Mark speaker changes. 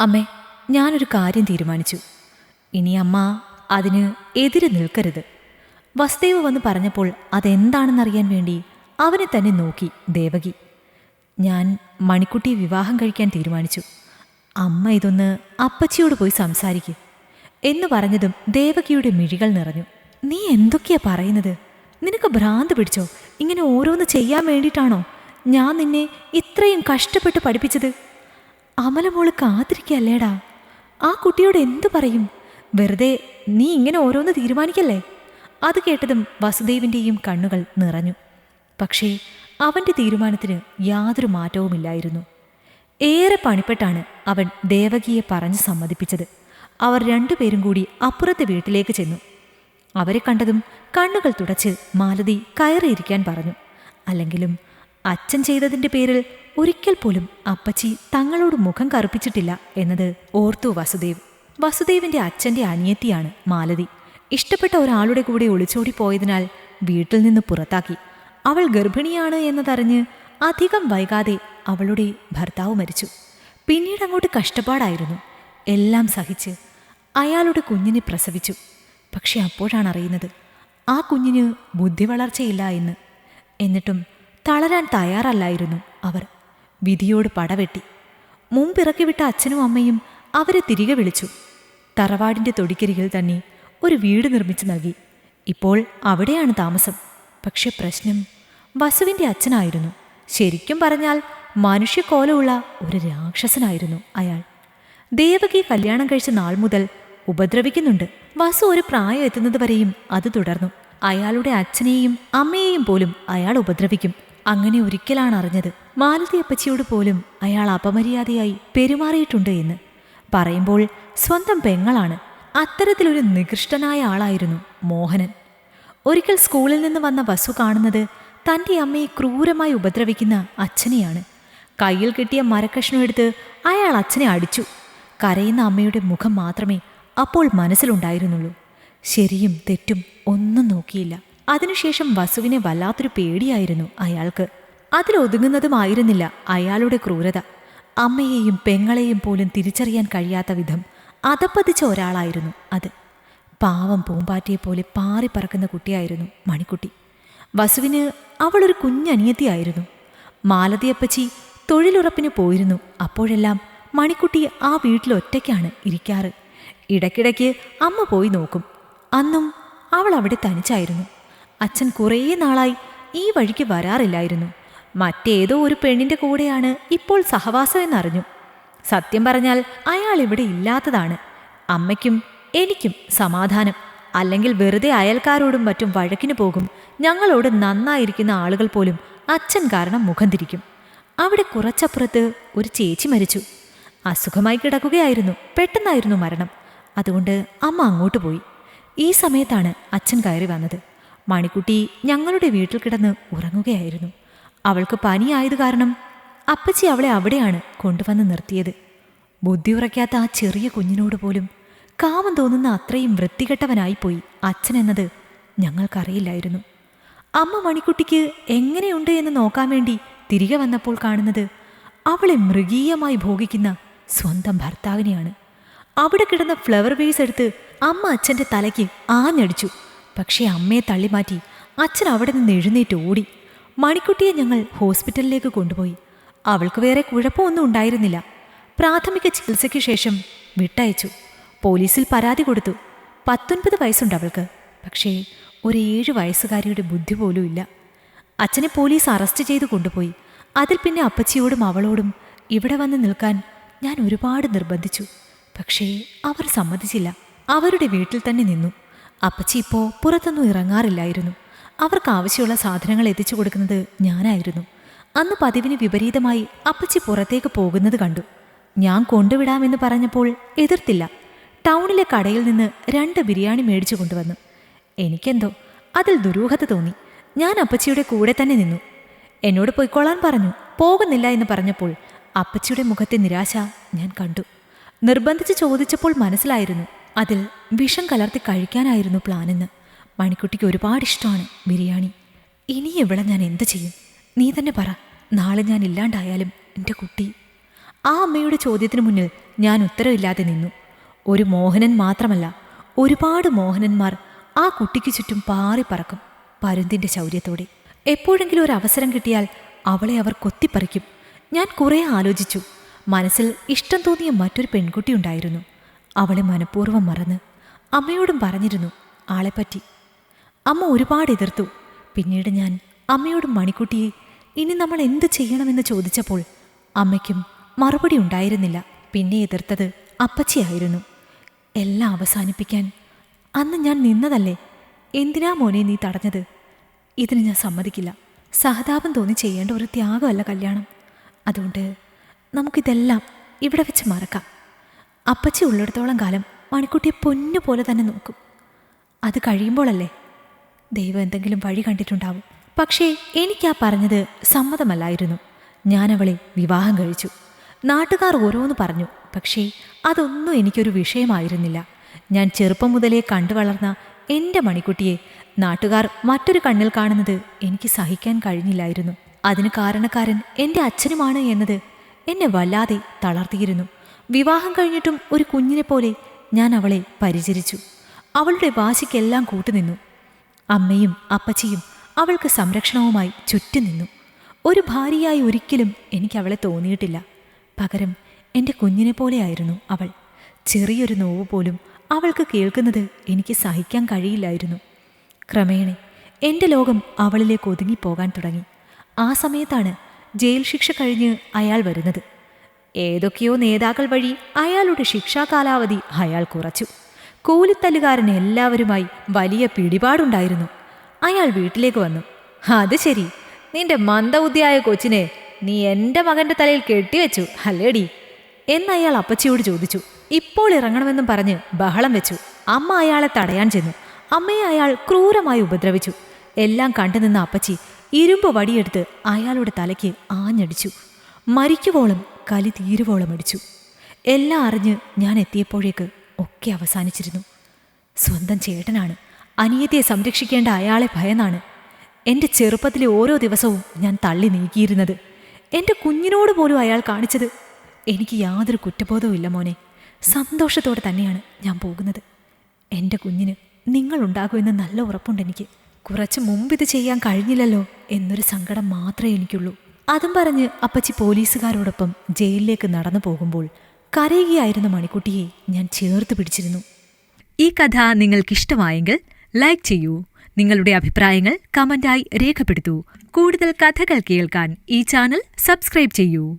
Speaker 1: അമ്മേ ഞാനൊരു കാര്യം തീരുമാനിച്ചു. ഇനി അമ്മ അതിന് എതിര് നിൽക്കരുത്. വസുദേവ് വന്ന് പറഞ്ഞപ്പോൾ അതെന്താണെന്നറിയാൻ വേണ്ടി അവനെ തന്നെ നോക്കി ദേവകി. ഞാൻ മണിക്കുട്ടിയെ വിവാഹം കഴിക്കാൻ തീരുമാനിച്ചു. അമ്മ ഇതൊന്ന് അപ്പച്ചിയോട് പോയി സംസാരിക്കൂ എന്ന് പറഞ്ഞതും ദേവകിയുടെ മിഴികൾ നിറഞ്ഞു. നീ എന്തൊക്കെയാ പറയുന്നത്? നിനക്ക് ഭ്രാന്ത് പിടിച്ചോ? ഇങ്ങനെ ഓരോന്ന് ചെയ്യാൻ വേണ്ടിയിട്ടാണോ? ഞാൻ നിന്നെ ഇത്രയും കഷ്ടപ്പെട്ട് പഠിപ്പിച്ചത്. അമലമോൾ കാത്തിരിക്കല്ലേടാ? ആ കുട്ടിയോട് എന്തു പറയും? വെറുതെ നീ ഇങ്ങനെ ഓരോന്ന് തീരുമാനിക്കല്ലേ? അത് കേട്ടതും വസുദേവിന്റെയും കണ്ണുകൾ നിറഞ്ഞു. പക്ഷേ അവന്റെ തീരുമാനത്തിന് യാതൊരു മാറ്റവുമില്ലായിരുന്നു. ഏറെ പണിപ്പെട്ടാണ് അവൻ ദേവകിയെ പറഞ്ഞ് സമ്മതിപ്പിച്ചത്. അവർ രണ്ടുപേരും കൂടി അപ്പുറത്തെ വീട്ടിലേക്ക് ചെന്നു. അവരെ കണ്ടതും കണ്ണുകൾ തുടച്ച് മാലതി കയറിയിരിക്കാൻ പറഞ്ഞു. അല്ലെങ്കിലും അച്ഛൻ ചെയ്തതിന്റെ പേരിൽ ഒരിക്കൽ പോലും അപ്പച്ചി തങ്ങളോട് മുഖം കറുപ്പിച്ചിട്ടില്ല എന്നത് ഓർത്തു വസുദേവ്. വസുദേവിന്റെ അച്ഛന്റെ അനിയത്തിയാണ് മാലതി. ഇഷ്ടപ്പെട്ട ഒരാളുടെ കൂടെ ഒളിച്ചോടി പോയതിനാൽ വീട്ടിൽ നിന്ന് പുറത്താക്കി. അവൾ ഗർഭിണിയാണ് എന്നതറിഞ്ഞ് അധികം വൈകാതെ അവളുടെ ഭർത്താവ് മരിച്ചു. പിന്നീട് അങ്ങോട്ട് കഷ്ടപ്പാടായിരുന്നു. എല്ലാം സഹിച്ച് അയാളുടെ കുഞ്ഞിനെ പ്രസവിച്ചു. പക്ഷെ അപ്പോഴാണ് അറിയുന്നത് ആ കുഞ്ഞിന് ബുദ്ധി വളർച്ചയില്ല എന്ന്. എന്നിട്ടും തളരാൻ തയ്യാറല്ലായിരുന്നു അവർ. വിധിയോട് പടവെട്ടി. മുമ്പിറക്കി വിട്ട അച്ഛനും അമ്മയും അവരെ തിരികെ വിളിച്ചു. തറവാടിന്റെ തൊടിക്കരികിൽ തന്നെ ഒരു വീട് നിർമ്മിച്ചു നൽകി. ഇപ്പോൾ അവിടെയാണ് താമസം. പക്ഷെ പ്രശ്നം വസുവിന്റെ അച്ഛനായിരുന്നു. ശരിക്കും പറഞ്ഞാൽ മനുഷ്യക്കോലമുള്ള ഒരു രാക്ഷസനായിരുന്നു അയാൾ. ദേവകി കല്യാണം കഴിച്ച നാൾ മുതൽ ഉപദ്രവിക്കുന്നുണ്ട്. വസു ഒരു പ്രായം എത്തുന്നത് വരെയും അത് തുടർന്നു. അയാളുടെ അച്ഛനെയും അമ്മയെയും പോലും അയാൾ ഉപദ്രവിക്കും. അങ്ങനെ ഒരിക്കലാണ് അറിഞ്ഞത്. മാലതി അപ്പച്ചിയോട് പോലും അയാൾ അപമര്യാദയായി പെരുമാറിയിട്ടുണ്ട് എന്ന്. പറയുമ്പോൾ സ്വന്തം പെങ്ങളാണ്. അത്തരത്തിലൊരു നികൃഷ്ടനായ ആളായിരുന്നു മോഹനൻ. ഒരിക്കൽ സ്കൂളിൽ നിന്ന് വന്ന വസു കാണുന്നത് തന്റെ അമ്മയെ ക്രൂരമായി ഉപദ്രവിക്കുന്ന അച്ഛനെയാണ്. കയ്യിൽ കിട്ടിയ മരക്കഷ്ണം എടുത്ത് അയാൾ അച്ഛനെ അടിച്ചു. കരയുന്ന അമ്മയുടെ മുഖം മാത്രമേ അപ്പോൾ മനസ്സിലുണ്ടായിരുന്നുള്ളൂ. ശരിയും തെറ്റും ഒന്നും നോക്കിയില്ല. അതിനുശേഷം വസുവിനെ വല്ലാത്തൊരു പേടിയായിരുന്നു അയാൾക്ക്. അതിലൊതുങ്ങുന്നതുമായിരുന്നില്ല അയാളുടെ ക്രൂരത. അമ്മയെയും പെങ്ങളെയും പോലും തിരിച്ചറിയാൻ കഴിയാത്ത വിധം അതപ്പതിച്ച ഒരാളായിരുന്നു അത്. പാവം പൂമ്പാറ്റയെപ്പോലെ പാറിപ്പറക്കുന്ന കുട്ടിയായിരുന്നു മണിക്കുട്ടി. വസുവിന് അവളൊരു കുഞ്ഞനിയത്തിയായിരുന്നു. മാലതിയപ്പച്ചി തൊഴിലുറപ്പിന് പോയിരുന്നു. അപ്പോഴെല്ലാം മണിക്കുട്ടി ആ വീട്ടിൽ ഒറ്റയ്ക്കാണ് ഇരിക്കാറ്. ഇടയ്ക്കിടയ്ക്ക് അമ്മ പോയി നോക്കും. അന്നും അവൾ അവിടെ തനിച്ചായിരുന്നു. അച്ഛൻ കുറേ നാളായി ഈ വഴിക്ക് വരാറില്ലായിരുന്നു. മറ്റേതോ ഒരു പെണ്ണിന്റെ കൂടെയാണ് ഇപ്പോൾ സഹവാസം എന്നറിഞ്ഞു. സത്യം പറഞ്ഞാൽ അയാൾ ഇവിടെ ഇല്ലാത്തതാണ്. അമ്മയ്ക്കും എനിക്കും സമാധാനം. അല്ലെങ്കിൽ വെറുതെ അയൽക്കാരോടും മറ്റും വഴക്കിന് പോകും. ഞങ്ങളോട് നന്നായിരിക്കുന്ന ആളുകൾ പോലും അച്ഛൻ കാരണം മുഖം തിരിക്കും. അവിടെ കുറച്ചപ്പുറത്ത് ഒരു ചേച്ചി മരിച്ചു. അസുഖമായി കിടക്കുകയായിരുന്നു. പെട്ടെന്നായിരുന്നു മരണം. അതുകൊണ്ട് അമ്മ അങ്ങോട്ട് പോയി. ഈ സമയത്താണ് അച്ഛൻ കയറി വന്നത്. മണിക്കുട്ടി ഞങ്ങളുടെ വീട്ടിൽ കിടന്ന് ഉറങ്ങുകയായിരുന്നു. അവൾക്ക് പനിയായത് കാരണം അപ്പച്ചി അവളെ അവിടെയാണ് കൊണ്ടുവന്ന് നിർത്തിയത്. ബുദ്ധി ഉറയ്ക്കാത്ത ആ ചെറിയ കുഞ്ഞിനോട് പോലും കാമം തോന്നുന്ന അത്രയും വൃത്തികെട്ടവനായിപ്പോയി അച്ഛൻ എന്നത് ഞങ്ങൾക്കറിയില്ലായിരുന്നു. അമ്മ മണിക്കുട്ടിക്ക് എങ്ങനെയുണ്ട് എന്ന് നോക്കാൻ വേണ്ടി തിരികെ വന്നപ്പോൾ കാണുന്നത് അവളെ മൃഗീയമായി ഭോഗിക്കുന്ന സ്വന്തം ഭർത്താവിനെയാണ്. അവിടെ കിടന്ന ഫ്ലവർ വേസ് എടുത്ത് അമ്മ അച്ഛന്റെ തലയ്ക്ക് ആഞ്ഞടിച്ചു. പക്ഷേ അമ്മയെ തള്ളിമാറ്റി അച്ഛൻ അവിടെ നിന്ന് എഴുന്നേറ്റ് ഓടി. മണിക്കുട്ടിയെ ഞങ്ങൾ ഹോസ്പിറ്റലിലേക്ക് കൊണ്ടുപോയി. അവൾക്ക് വേറെ കുഴപ്പമൊന്നും ഉണ്ടായിരുന്നില്ല. പ്രാഥമിക ചികിത്സയ്ക്ക് ശേഷം വിട്ടയച്ചു. പോലീസിൽ പരാതി കൊടുത്തു. പത്തൊൻപത് വയസ്സുണ്ട് അവൾക്ക്. പക്ഷേ ഒരു ഏഴ് വയസ്സുകാരിയുടെ ബുദ്ധി പോലും ഇല്ല. അച്ഛനെ പോലീസ് അറസ്റ്റ് ചെയ്ത് കൊണ്ടുപോയി. അതിൽ പിന്നെ അപ്പച്ചിയോടും അവളോടും ഇവിടെ വന്ന് നിൽക്കാൻ ഞാൻ ഒരുപാട് നിർബന്ധിച്ചു. പക്ഷേ അവർ സമ്മതിച്ചില്ല. അവരുടെ വീട്ടിൽ തന്നെ നിന്നു. അപ്പച്ചി ഇപ്പോൾ പുറത്തൊന്നും ഇറങ്ങാറില്ലായിരുന്നു. അവർക്ക് ആവശ്യമുള്ള സാധനങ്ങൾ എത്തിച്ചു കൊടുക്കുന്നത് ഞാനായിരുന്നു. അന്ന് പതിവിന് വിപരീതമായി അപ്പച്ചി പുറത്തേക്ക് പോകുന്നത് കണ്ടു. ഞാൻ കൊണ്ടുവിടാമെന്ന് പറഞ്ഞപ്പോൾ എതിർത്തില്ല. ടൗണിലെ കടയിൽ നിന്ന് രണ്ട് ബിരിയാണി മേടിച്ചു കൊണ്ടുവന്നു. എനിക്കെന്തോ അതിൽ ദുരൂഹത തോന്നി. ഞാൻ അപ്പച്ചിയുടെ കൂടെ തന്നെ നിന്നു. എന്നോട് പൊയ്ക്കൊള്ളാൻ പറഞ്ഞു. പോകുന്നില്ല എന്ന് പറഞ്ഞപ്പോൾ അപ്പച്ചിയുടെ മുഖത്തെ നിരാശ ഞാൻ കണ്ടു. നിർബന്ധിച്ച് ചോദിച്ചപ്പോൾ മനസ്സിലായിരുന്നു. അതിൽ വിഷം കലർത്തി കഴിക്കാനായിരുന്നു പ്ലാനെന്ന്. മണിക്കുട്ടിക്ക് ഒരുപാട് ഇഷ്ടമാണ് ബിരിയാണി. ഇനി ഇവിടെ ഞാൻ എന്ത് ചെയ്യും? നീ തന്നെ പറ. നാളെ ഞാൻ ഇല്ലാണ്ടായാലും എന്റെ കുട്ടി. ആ അമ്മയുടെ ചോദ്യത്തിന് മുന്നിൽ ഞാൻ ഉത്തരവില്ലാതെ നിന്നു. ഒരു മോഹനൻ മാത്രമല്ല ഒരുപാട് മോഹനന്മാർ ആ കുട്ടിക്ക് ചുറ്റും പാറി പറക്കും പരുന്തിന്റെ ശൗര്യത്തോടെ. എപ്പോഴെങ്കിലും ഒരു അവസരം കിട്ടിയാൽ അവളെ അവർ കൊത്തിപ്പറിക്കും. ഞാൻ കുറേ ആലോചിച്ചു. മനസ്സിൽ ഇഷ്ടം തോന്നിയ മറ്റൊരു പെൺകുട്ടി ഉണ്ടായിരുന്നു. അവളെ മനഃപൂർവം മറന്ന് അമ്മയോടും പറഞ്ഞിരുന്നു ആളെപ്പറ്റി അമ്മ ഒരുപാട് എതിർത്തു. പിന്നീട് ഞാൻ അമ്മയോട് മണിക്കുട്ടിയെ ഇനി നമ്മൾ എന്ത് ചെയ്യണമെന്ന് ചോദിച്ചപ്പോൾ അമ്മയ്ക്കും മറുപടി ഉണ്ടായിരുന്നില്ല. പിന്നെ എതിർത്തത് അപ്പച്ചിയായിരുന്നു എല്ലാം അവസാനിപ്പിക്കാൻ അന്ന് ഞാൻ നിന്നതല്ലേ? എന്തിനാ മോനെ നീ തടഞ്ഞത്? ഇതിന് ഞാൻ സമ്മതിക്കില്ല. സഹതാപം തോന്നി ചെയ്യേണ്ട ഒരു ത്യാഗമല്ല കല്യാണം. അതുകൊണ്ട് നമുക്കിതെല്ലാം ഇവിടെ വെച്ച് മറക്കാം. അപ്പച്ചി ഉള്ളിടത്തോളം കാലം മണിക്കുട്ടിയെ പൊന്നു പോലെ തന്നെ നോക്കും. അത് കഴിയുമ്പോഴല്ലേ ദൈവം എന്തെങ്കിലും വഴി കണ്ടിട്ടുണ്ടാവും. പക്ഷേ എനിക്കാ പറഞ്ഞത് സമ്മതമല്ലായിരുന്നു. ഞാൻ അവളെ വിവാഹം കഴിച്ചു. നാട്ടുകാർ ഓരോന്ന് പറഞ്ഞു. പക്ഷേ അതൊന്നും എനിക്കൊരു വിഷയമായിരുന്നില്ല. ഞാൻ ചെറുപ്പം മുതലേ കണ്ടു വളർന്ന എന്റെ മണിക്കുട്ടിയെ നാട്ടുകാർ മറ്റൊരു കണ്ണിൽ കാണുന്നത് എനിക്ക് സഹിക്കാൻ കഴിഞ്ഞില്ലായിരുന്നു. അതിന് കാരണക്കാരൻ എന്റെ അച്ഛനുമാണ് എന്നത് എന്നെ വല്ലാതെ തളർത്തിയിരുന്നു. വിവാഹം കഴിഞ്ഞിട്ടും ഒരു കുഞ്ഞിനെ പോലെ ഞാൻ അവളെ പരിചരിച്ചു. അവളുടെ വാശിക്കെല്ലാം കൂട്ടുനിന്നു. അമ്മയും അപ്പച്ചിയും അവൾക്ക് സംരക്ഷണവുമായി ചുറ്റും നിന്നു ഒരു ഭാര്യയായി ഒരിക്കലും എനിക്ക് അവളെ തോന്നിയിട്ടില്ല. പകരം എന്റെ കുഞ്ഞിനെ പോലെയായിരുന്നു അവൾ. ചെറിയൊരു നോവ് പോലും അവൾക്ക് കേൾക്കുന്നത് എനിക്ക് സഹിക്കാൻ കഴിയില്ലായിരുന്നു. ക്രമേണ എന്റെ ലോകം അവളിലേക്ക് ഒതുങ്ങിപ്പോകാൻ തുടങ്ങി. ആ സമയത്താണ് ജയിൽ ശിക്ഷ കഴിഞ്ഞ് അയാൾ വരുന്നത്. ഏതൊക്കെയോ നേതാക്കൾ വഴി അയാളുടെ ശിക്ഷാ കാലാവധി അയാൾ കുറച്ചു. കൂലിത്തല്ലുകാരൻ എല്ലാവരുമായി വലിയ പിടിപാടുണ്ടായിരുന്നു. അയാൾ വീട്ടിലേക്ക് വന്നു. അത് ശരി. നിന്റെ മന്ദബുദ്ധിയായ കൊച്ചിനെ നീ എന്റെ മകന്റെ തലയിൽ കെട്ടിവെച്ചു അല്ലേടി? എന്ന് അയാൾ അപ്പച്ചിയോട് ചോദിച്ചു. ഇപ്പോൾ ഇറങ്ങണമെന്നും പറഞ്ഞ് ബഹളം വെച്ചു. അമ്മ അയാളെ തടയാൻ ചെന്നു. അമ്മയെ അയാൾ ക്രൂരമായി ഉപദ്രവിച്ചു. എല്ലാം കണ്ടുനിന്ന അപ്പച്ചി ഇരുമ്പ് വടിയെടുത്ത് അയാളുടെ തലയ്ക്ക് ആഞ്ഞടിച്ചു. മരിക്കുവോളം കലി തീരുവോളം അടിച്ചു. എല്ലാം അറിഞ്ഞ് ഞാൻ എത്തിയപ്പോഴേക്ക് ഒക്കെ അവസാനിച്ചിരുന്നു. സ്വന്തം ചേട്ടനാണ്. അനിയത്തിയെ സംരക്ഷിക്കേണ്ട അയാളെ ഭയന്നാണ്. എന്റെ ചെറുപ്പത്തിലെ ഓരോ ദിവസവും ഞാൻ തള്ളി നീക്കിയിരുന്നത്. എന്റെ കുഞ്ഞിനോട് പോലും അയാൾ കാണിച്ചത്. എനിക്ക് യാതൊരു കുറ്റബോധവും ഇല്ല മോനെ. സന്തോഷത്തോടെ തന്നെയാണ് ഞാൻ പോകുന്നത്. എന്റെ കുഞ്ഞിന് നിങ്ങളുണ്ടാകുമെന്ന് നല്ല ഉറപ്പുണ്ട് എനിക്ക്. കുറച്ച് മുമ്പ് ഇത് ചെയ്യാൻ കഴിഞ്ഞില്ലല്ലോ എന്നൊരു സങ്കടം മാത്രമേ എനിക്കുള്ളൂ. അതും പറഞ്ഞ് അപ്പച്ചി പോലീസുകാരോടൊപ്പം ജയിലിലേക്ക് നടന്നു പോകുമ്പോൾ കരയുകയായിരുന്ന മണിക്കുട്ടിയെ ഞാൻ ചേർത്ത് പിടിച്ചിരുന്നു. ഈ കഥ നിങ്ങൾക്കിഷ്ടമായെങ്കിൽ ലൈക്ക് ചെയ്യൂ. നിങ്ങളുടെ അഭിപ്രായങ്ങൾ കമന്റായി രേഖപ്പെടുത്തൂ. കൂടുതൽ കഥകൾ കേൾക്കാൻ ഈ ചാനൽ സബ്സ്ക്രൈബ് ചെയ്യൂ.